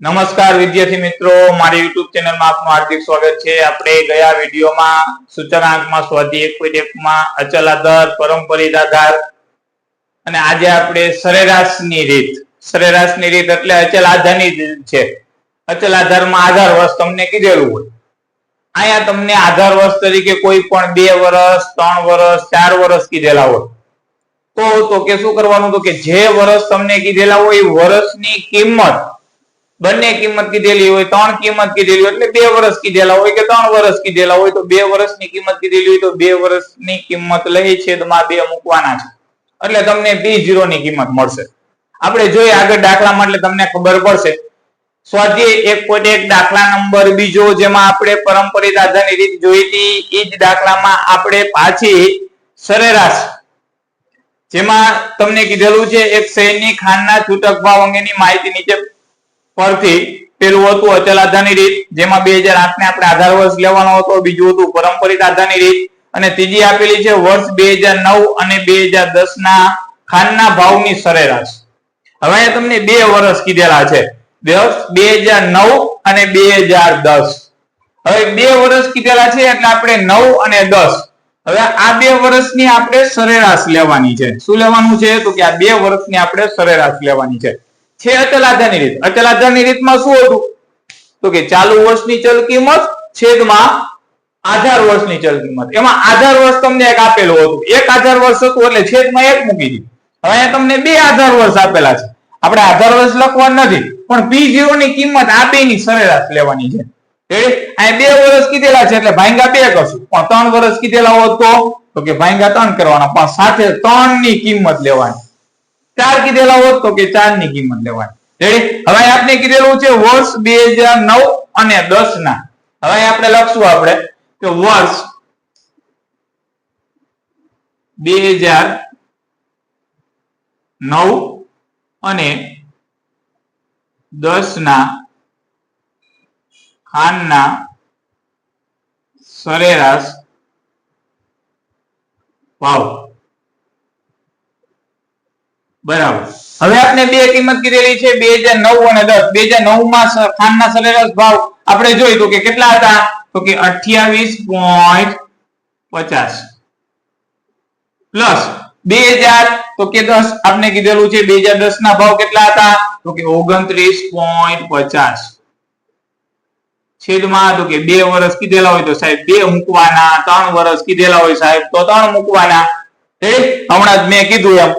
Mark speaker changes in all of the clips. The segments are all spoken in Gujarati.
Speaker 1: નમસ્કાર વિદ્યાર્થી મિત્રો, મારી યુટ્યુબ ચેનલમાં આપનું હાર્દિક સ્વાગત છે. આપણે ગયા વિડીયોમાં સૂચકાંકમાં સ્વાધી એક પોઈન્ટ એકમાં અચલ આધાર, પરંપરિત આધાર અને આજે આપણે સરેરાશની રીત. સરેરાશની રીત એટલે અચલ આધારની જ છે. અચલ આધારમાં આધાર વર્ષ તમને કીધેલું હોય. અહીંયા તમને આધાર વર્ષ તરીકે કોઈ પણ બે વર્ષ, ત્રણ વર્ષ, ચાર વર્ષ કીધેલા હોય. તો તો કે શું કરવાનું તો કે જે વર્ષ તમને કીધેલા હોય એ વર્ષની કિંમત બંને કિંમત કીધેલી હોય, ત્રણ કિંમત કીધેલી હોય, એટલે બે વર્ષ કીધેલા હોય કે ત્રણ વર્ષ કીધેલા હોય, તો બે વર્ષની કિંમત કીધેલી હોય તો બે વર્ષની કિંમત લઈ છેદમાં બે મૂકવાના છે. એટલે તમને બી જીરો ની કિંમત મળશે. આપણે જોઈએ આગળ દાખલામાં, એટલે તમને ખબર પડશે. સ્વાધ્યાય એક પોઈન્ટ એક દાખલા નંબર બીજો, જેમાં આપણે પરંપરિત આધારની રીત જોઈ હતી એ આપણે પાછી સરેરાશ, જેમાં તમને કીધેલું છે, એક શહેરની ખાંડના છૂટક ભાવ અંગેની માહિતી નીચે પરથી પેલું હતું અચલ આધારની રીત, જેમાં બે હજાર આઠ ને આપણે આધાર વર્ષ લેવાનો હતો, બીજું હતું પરંપરિત આધારની રીત, અને ત્રીજી આપેલી છે વર્ષ બે હજાર નવ અને બે હજાર દસ ના ખાંડના ભાવની સરેરાશ. હવે તમને બે વર્ષ કીધેલા છે. વર્ષ બે હજાર નવ અને બે હજાર દસ. હવે બે વર્ષ કીધેલા છે એટલે આપણે નવ અને દસ. હવે આ બે વર્ષની આપણે સરેરાશ લેવાની છે. શું લેવાનું છે? તો કે આ બે વર્ષની આપણે સરેરાશ લેવાની છે. છે અચલ આધારની રીત. અચલ આધારની રીતમાં શું હતું? તો કે ચાલુ વર્ષની ચલ કિંમત, છેદમાં આધાર વર્ષની ચલ કિંમત. એમાં આધાર વર્ષ તમને એક આપેલું હતું. એક આધાર વર્ષ હતું એટલે છેદમાં એક મૂકી દીધું. હવે અહીંયા તમને બે આધાર વર્ષ આપેલા છે. આપણે આધાર વર્ષ લખવાનું નથી, પણ પી જીરો ની કિંમત આ બે ની સરેરાશ લેવાની છે. અહીંયા બે વર્ષ કીધેલા છે એટલે ભાંગા બે કરશું. પણ ત્રણ વર્ષ કીધેલા હોત તો? તો કે ભાંગા ત્રણ કરવાના, પણ સાથે ત્રણની કિંમત લેવાની. ચાર કીધેલા હોત તો કે ચારની કિંમત લેવાની. રેડી હવે આપને કીધેલું છે વર્ષ બે નવ અને દસ ના. હવે આપણે લખશું આપણે કે વર્ષ બે હજાર નવ અને દસ ના ખાનના સરેરાશ ભાવ. બરાબર. હવે આપણે બે કિંમત કીધેલી છે, બે હજાર નવ અને દસ. બે હજાર નવમાં ખાંડના સરેરાશ ભાવ આપણે જોઈ કે કેટલા હતા? તો કે અઠ્યાવીસ પોઈન્ટ પચાસ. પ્લસ બે હજાર, તો કે દસ આપણે કીધેલું છે, બે હજાર દસ ના ભાવ કેટલા હતા? તો કે ઓગણત્રીસ પોઈન્ટ પચાસ. છેદમાં તો કે બે વર્ષ કીધેલા હોય તો સાહેબ બે મૂકવાના, ત્રણ વર્ષ કીધેલા હોય સાહેબ તો ત્રણ મૂકવાના? હમણાં જ મેં કીધું એમ.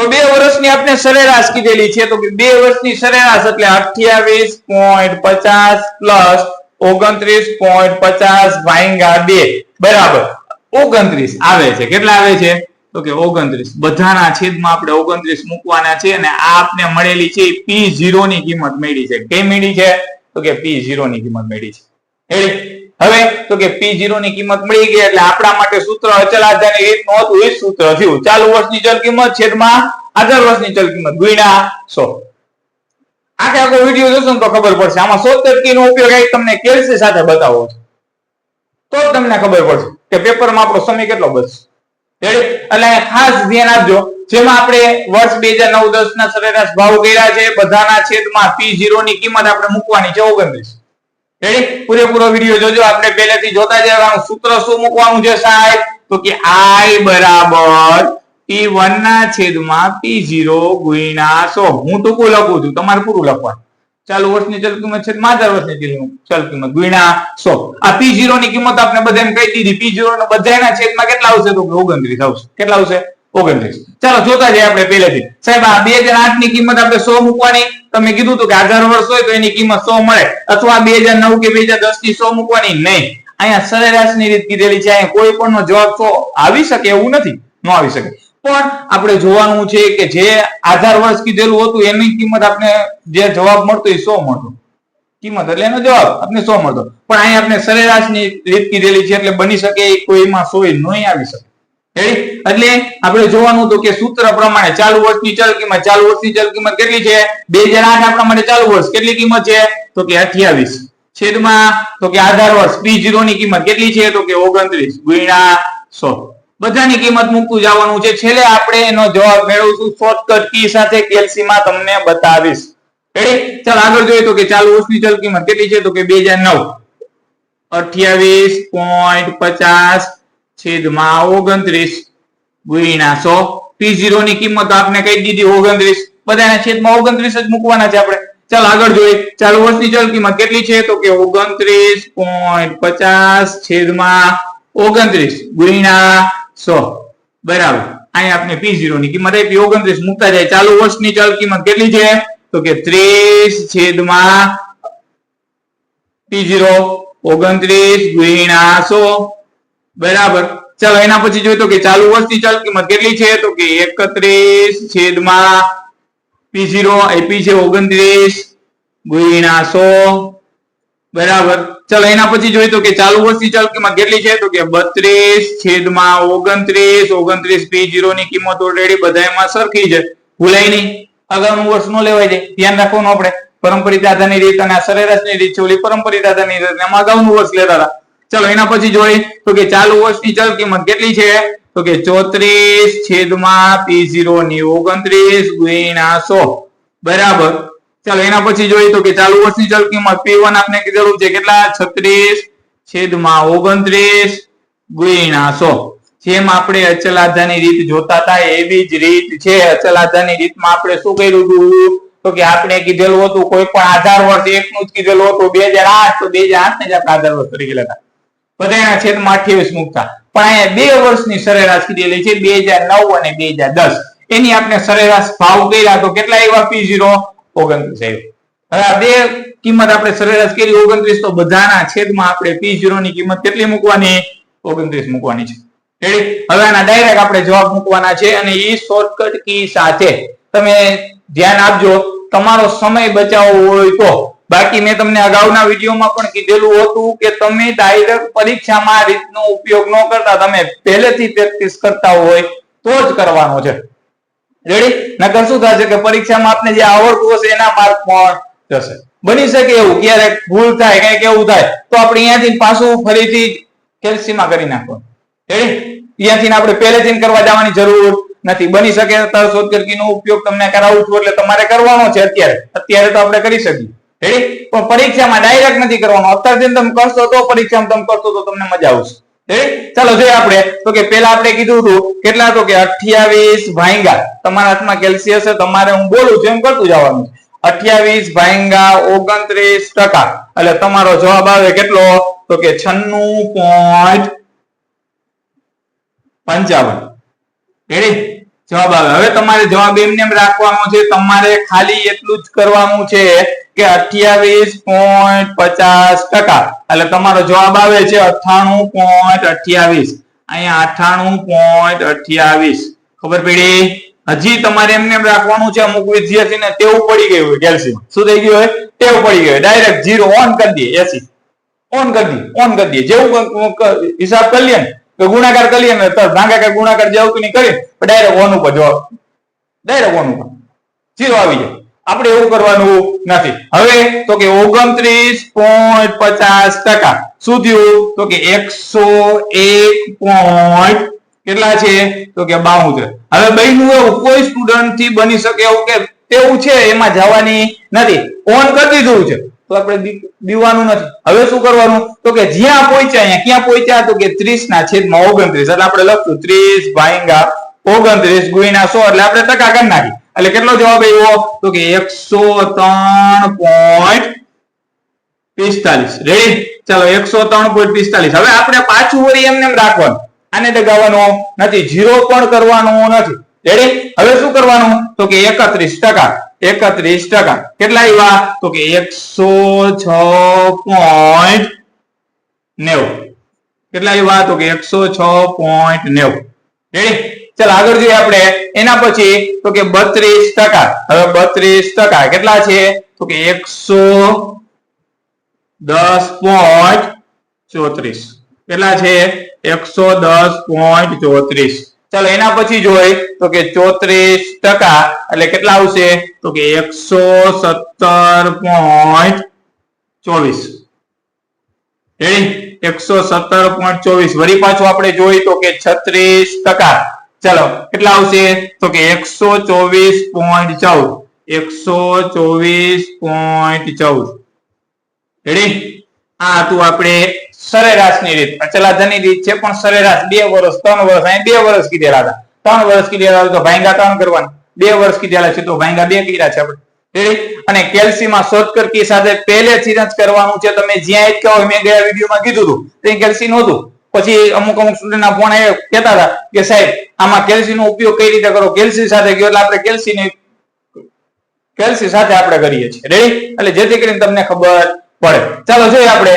Speaker 1: તો બે વર્ષની આપણે સરેરાશ કીધેલી છે. તો બે વર્ષની સરેરાશ એટલે અઠ્યાવીસ પોઈન્ટ પચાસ પ્લસ ઓગણત્રીસ પોઈન્ટ પચાસ ભાંગા બે. બરાબર. ઓગણત્રીસ આવે છે. કેટલા આવે છે? તો કે ઓગણત્રીસ. બધાના છેદમાં આપણે ઓગણત્રીસ મૂકવાના છે અને આ આપને મળેલી છે પી ઝીરો ની કિંમત મળી છે. કઈ મળી છે? તો કે પી ઝીરો ની કિંમત મળી છે? હવે તો કે પી ઝીરો ની કિંમત મળી ગઈ એટલે આપણા માટે સૂત્ર અચલ આધારની રીતનું હતું એ સૂત્ર થયું. ચાલુ વર્ષની ચલ કિંમત છેદમાં આધાર વર્ષની ચલ કિંમત ગુણ્યા સો. આખે આખો વીડિયો જોશો તો ખબર પડશે. આમાં સોતેર કી નો ઉપયોગ આઈ તમને કેલ્સી સાથે બતાવો તો તમને ખબર પડશે કે પેપરમાં આપણો સમય કેટલો બચશે? એટલે ખાસ ધ્યાન આપજો. જેમાં આપણે વર્ષ બે હજાર નવ દસ ના સરેરાશ ભાવ કર્યા છે. બધાના છેદમાં પી ની કિંમત આપણે મૂકવાની છે. ઓગણત્રીસ. રેડી પૂરેપૂરો વીડિયો જોજો. આપણે પહેલેથી જોતા જવાનું સૂત્ર શું મૂકવાનું છે સાહેબ? તો કે i બરાબર p1 ના છેદમાં p0 ગુણ્યા 100 હું ટૂંકું લખું છું. તમારે પૂરું લખવાનું. ચાલુ, વર્ષની ચલ કિંમત છે, માધર વર્ષની ચલ- કિંમત. ગુણ્યા 100 આ p0 ની કિંમત આપણે બધાને કહી દીધી. P0 નો બધાના છેદમાં કેટલા આવશે? તો કે 29 આવશે. કેટલા આવશે? 29 ચાલો જોતા જઈએ આપણે પહેલેથી. સાહેબ, આ 2008 ની કિંમત આપણે સો મૂકવાની. તમે કીધું હતું કે આધાર વર્ષ હોય તો એની કિંમત સો મળે. અથવા 2009 કે 2010 ની સો મૂકવાની નહીં. અહીંયા સરેરાશની રીત કીધેલી છે. અહીંયા કોઈ પણ નો જવાબ સો આવી શકે એવું નથી. ન આવી શકે. પણ આપણે જોવાનું છે કે જે આધાર વર્ષ કીધેલું હતું, એની કિંમત આપણે જે જવાબ મળતો એ સો મળતો. કિંમત એટલે એનો જવાબ આપણે સો મળતો. પણ અહીંયા આપણે સરેરાશની રીત કીધેલી છે એટલે બની શકે એ કોઈમાં 100 નહીં આવી શકે. એટલે આપણે જોવાનું તો કે સૂત્ર પ્રમાણે ચાલુ વર્ષની ચલ કિંમત, ચાલુ વર્ષની ચલ કિંમત કેટલી છે? 2008 આપણા માટે ચાલુ વર્ષ કેટલી કિંમત છે? તો કે 28 છેદમાં, તો કે આધાર વર્ષ P0 ની કિંમત કેટલી છે? તો કે 29 ગુણ્યા 100 બધાની કિંમત મૂકતું જવાનું છે. છેલ્લે આપણે એનો જવાબ મેળવશું શોર્ટકટ કી સાથે કેલ્સીમાં તમને બતાવીશ. રેડી ચાલ આગળ જોઈએ તો કે ચાલુ વર્ષની ચલ કિંમત કેટલી છે? તો કે બે હજાર નવ. અઠ્યાવીસ પોઈન્ટ પચાસ છેદમાં ઓગણત્રીસ ગુણ્યા સો. પી ઝીરો ની કિંમત આપને કહી દીધી ઓગણત્રીસ. બધાના છેદમાં ઓગણત્રીસ જ મૂકવાના છે આપણે. ચાલ આગળ જોઈએ. ચાલુ વર્ષની ચલ કિંમત કેટલી છે? તો કે ઓગણત્રીસ પોઈન્ટ પચાસ છેદમાં ઓગણત્રીસ ગુણ્યા સો. બરાબર. અહીં આપણે પી ઝીરો ની કિંમત આપી. ઓગણત્રીસ મૂકતા જાય. ચાલુ વર્ષની ચલ કિંમત કેટલી છે? તો કે ત્રીસ છેદમાં પી ઝીરો ઓગણત્રીસ ગુણ્યા સો. બરાબર. ચાલો, એના પછી જોઈએ તો કે ચાલુ વર્ષની ચલ કિંમત કેટલી છે? તો કે એકત્રીસ છેદમાં પી ઝીરો છે ઓગણત્રીસ ગુણ્યા સો. બરાબર. ચાલો, એના પછી જોઈએ તો કે ચાલુ વર્ષની ચલ કિંમત કેટલી છે? તો કે બત્રીસ છેદમાં ઓગણત્રીસ ઓગણત્રીસ પી ઝીરો ની કિંમત ઓલરેડી બધામાં સરખી છે. ભૂલાય નહીં. અગાઉનું વર્ષ નો લેવાય જાય ધ્યાન રાખવાનું આપણે. પરંપરિત આધારની રીત અને સરેરાશની રીત છે, ઓલી પરંપરિત આધારની રીત. એમાં અગાઉનું વર્ષ લેતા હતા. ચાલો, એના પછી જોઈએ તો કે ચાલુ વર્ષની ચલ કિંમત કેટલી છે? તો કે ચોત્રીસ છેદમાં પી ઝીરો ની ઓગણત્રીસ ગુણ્યા સો. બરાબર. ચાલો, એના પછી જોઈએ તો કે ચાલુ વર્ષની ચલ કિંમત પી વન આપણે કીધેલું છે કેટલા? છત્રીસ છેદમાં ઓગણત્રીસ ગુણ્યા સો. જેમ આપણે અચલ આધારની રીત જોતા હતા, એવી જ રીત છે. અચલ આધારની રીતમાં આપણે શું કર્યું હતું? તો કે આપણે કીધેલું હતું, કોઈ પણ આધાર વર્ષ એકનું જ કીધેલું હતું. બે હજાર આઠ તો બે હજાર આઠ ને જ આપણે આધાર વર્ષ તરીકે લેતા બધાના છેદમાં અઠ્યાવીસ મૂકતા. પણ અહીંયા બે વર્ષની સરેરાશ કીધેલી છે બે હજાર નવ અને બે હજાર દસ. એની આપણે સરેરાશ ભાવ કર્યા તો કેટલા આવ્યા? પી ઝીરો ઓગણત્રીસ આવ્યો. હવે બે કિંમત આપણે સરેરાશ કરી, ઓગણત્રીસ તો બધાના છેદમાં આપણે પી ઝીરો ની કિંમત કેટલી મૂકવાની? ઓગણત્રીસ મૂકવાની છે. હવે આના ડાયરેક્ટ આપણે જવાબ મૂકવાના છે અને એ શોર્ટકટ કી સાથે. તમે ધ્યાન આપજો, તમારો સમય બચાવવો હોય તો. બાકી મેં તમને અગાઉના વિડીયોમાં પણ કીધેલું હતું કે તમે ડાયરેક્ટ પરીક્ષામાં આ રીતનો ઉપયોગ ન કરતા, તમે પહેલેથી પ્રેક્ટિસ કરતા હોય તો જ કરવાનો છે. રેડી નકર શું થશે કે પરીક્ષામાં આપને જે આવડતું હશે એના માર્ક પણ જશે. બની શકે એવું ક્યારેક ભૂલ થાય, કંઈક એવું થાય, તો આપણે અહીંયાથી પાછું ફરીથી કેલ્સીમાં કરી નાખવાનું. રેડી ત્યાંથી આપણે પહેલેથી કરવા જવાની જરૂર નથી. બની શકે તર નો ઉપયોગ તમને કરાવું છું એટલે તમારે કરવાનો છે અત્યારે. અત્યારે તો આપણે કરી શકીએ. રેડી પણ પરીક્ષામાં ડાયરેક્ટ નથી કરવાનો. અત્યારથી તમે કરશો તો પરીક્ષામાં તમે કરશો તો તમને મજા આવશે. ચાલો જોઈએ આપણે. તો કે પેલા આપણે કીધું હતું, કેટલા તો કે અઠ્યાવીસ ભાઈંગા તમારા હાથમાં કેલ્સિયસ તમારે હું બોલું છું, એમ કરતું જવાનું અઠ્યાવીસ ભાઈંગા ઓગણત્રીસ ટકા. એટલે તમારો જવાબ આવે કેટલો? તો કે છન્નું પોઈન્ટ પંચાવન. રેડી જવાબ આવે. હવે તમારે જવાબ એમને એમ રાખવાનો છે, તમારે ખાલી એટલું જ કરવાનું છે કે અઠ્યાવીસ પોઈન્ટ પચાસ ટકા. એટલે તમારો જવાબ આવે છે અઠાણું પોઈન્ટ અઠ્યાવીસ. અહીંયા અઠાણું પોઈન્ટ અઠ્યાવીસ. ખબર પડી? હજી તમારે એમને એમ રાખવાનું છે, અમુક વિદ્યાર્થીને ટેવ પડી ગયું હોય, કેલ્શિયમ. શું થઈ ગયું હોય? ટેવ પડી ગયું ડાયરેક્ટ જીરો ઓન કરી દઈએ એસી ઓન કરી દઈએ ઓન કરી દઈએ. જેવું હિસાબ કરી લઈએ ને ગુણાકાર કરીએ ને, તો ભાગાકાર ગુણાકાર જેવું નહીં કરીએ ડાયરેક્ટ ઓન ઉપર જવાબ. ડાયરેક્ટ ઓન ઉપર. જીરો આવી જાય. આપણે એવું કરવાનું નથી. હવે તો કે ઓગણત્રીસ પોઈન્ટ પચાસ ટકા. શું થયું? તો કે એકસો એક પોઈન્ટ કેટલા છે? તો કે બાઉતેર હવે બહેનું એવું. કોઈ સ્ટુડન્ટથી બની શકે એવું કે તેવું છે? એમાં જવાની નથી. ઓન કરી દીધું છે. તો આપણે દીવાનું નથી. હવે શું કરવાનું? તો કે જ્યાં પહોંચ્યા અહીંયા. ક્યાં પહોંચ્યા? તો કે ત્રીસ ના છેદમાં ઓગણત્રીસ. એટલે આપણે લખશું ત્રીસ ભાંગા ઓગણત્રીસ ગુણ્યા સો એટલે આપણે ટકા કરી નાખી. એટલે કેટલો જવાબ આવ્યો? તો કે એકસો ત્રણ પોઈન્ટ પિસ્તાલીસ. રેડી ચાલો, એકસો ત્રણ પોઈન્ટ પિસ્તાલીસ. હવે આપણે પાછું વળી એમને એમ રાખવાનું. આને દગાવવાનું નથી. જીરો પણ કરવાનું નથી. રેડી હવે શું કરવાનું? તો કે એકત્રીસ ટકા. એકત્રીસ ટકા. કેટલા આવ્યા? તો કે એકસો છ પોઈન્ટ નેવું. કેટલા આવ્યા? તો કે એકસો છ પોઈન્ટ નેવું. રેડી ચાલ આગળ જોઈએ આપણે. એના પછી તો કે બત્રીસ ટકા. હવે બત્રીસ ટકા કેટલા છે? તો કે એકસો દસ પોઈન્ટ ચોત્રીસ. કેટલા છે? એકસો દસ પોઈન્ટ ચોત્રીસ. ચાલો એના પછી જોઈ તો કે ચોત્રીસ ટકા એટલે કેટલા આવશે? તો કે એકસો સત્તર પોઈન્ટ ચોવીસ. એકસો સત્તર પોઈન્ટ ચોવીસ. વળી પાછું આપણે જોઈ તો કે છત્રીસ ટકા. ચાલો, કેટલા આવશે? તો કે એકસો ચોવીસ પોઈન્ટ ચૌદ. એકસો ચોવીસ પોઈન્ટ ચૌદ. રેડી આ હતું આપણે સરેરાશની રીત. અચલાધનની રીત છે, પણ સરેરાશ બે વર્ષ, ત્રણ વર્ષ અહીં બે વર્ષ કીધેલા હતા. ત્રણ વર્ષ કીધેલા તો ભાંગા ત્રણ કરવાના. બે વર્ષ કીધેલા છે તો ભાંગા બે કર્યા છે આપણે. અને કેલ્સીમાં શોધકર કી સાથે પહેલેથી જ કરવાનું છે. તમે જ્યાં કહો મેં ગયા વિડીયોમાં કીધું હતું. તે કેલ્સી નહોતું. પછી અમુક અમુક સ્ટુડન્ટના ફોન એ કહેતા હતા કે સાહેબ, આમાં કેલ્સી નો ઉપયોગ કઈ રીતે કરો? કેલ્સી સાથે ગયો એટલે આપણે કેલ્સી ની કેલ્સી સાથે આપણે કરીએ છીએ. રેડી એટલે જેથી કરીને તમને ખબર પડે. ચાલો જોઈએ આપણે.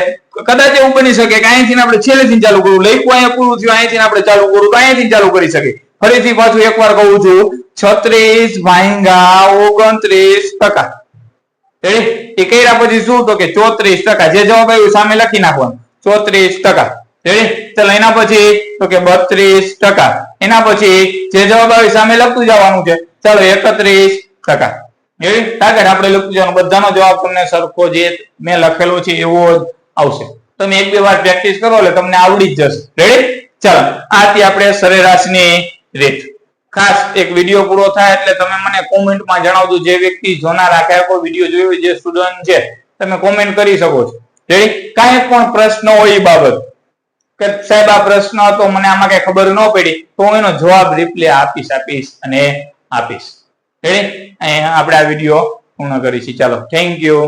Speaker 1: કદાચ એવું બની શકે કે અહીંથી આપણે છેલ્લેથી ચાલુ કરવું લઈકું અહીંયા પૂરું થયું, અહીંથી આપણે ચાલુ કરવું તો અહીંથી ચાલુ કરી શકીએ ફરીથી પાછું એકવાર કહું છું. છત્રીસ ભાંગા ઓગણત્રીસ ટકા. એ કર્યા પછી શું તો કે ચોત્રીસ ટકા. જે જવાબ આવ્યું સામે લખી નાખવાનું. ચોત્રીસ ટકા. રેડી એના પછી. તો કે બત્રીસ ટકા. એના પછી જે જવાબ આવે સામે લખતું જવાનું છે. ચાલો એકત્રીસ ટકા. રેડી ટાર્ગેટ આપણે લખતું જવાનું. બધાનો જવાબ તમને સરખો જે મેં લખેલો છે એવો જ આવશે. તમે એક બે વાર પ્રેક્ટિસ કરો એટલે તમને આવડી જ જશે. રેડી ચાલો. આથી આપણે સરેરાશની રીત. ખાસ એક વીડિયો પૂરો થાય એટલે તમે મને કોમેન્ટમાં જણાવજો. જે વ્યક્તિ જોનાર આખે કોઈ વીડિયો જોયો જે સ્ટુડન્ટ છે, તમે કોમેન્ટ કરી શકો છો. રેડી કાંઈ પણ પ્રશ્ન હોય એ બાબત. કે સાહેબ, આ પ્રશ્ન હતો, મને આમાં કઈ ખબર ન પડી, તો હું એનો જવાબ રિપ્લે આપીશ આપીશ અને આપીશ. રેડી અહીંયા આપણે આ વીડિયો પૂર્ણ કરીશું. ચાલો થેન્ક યુ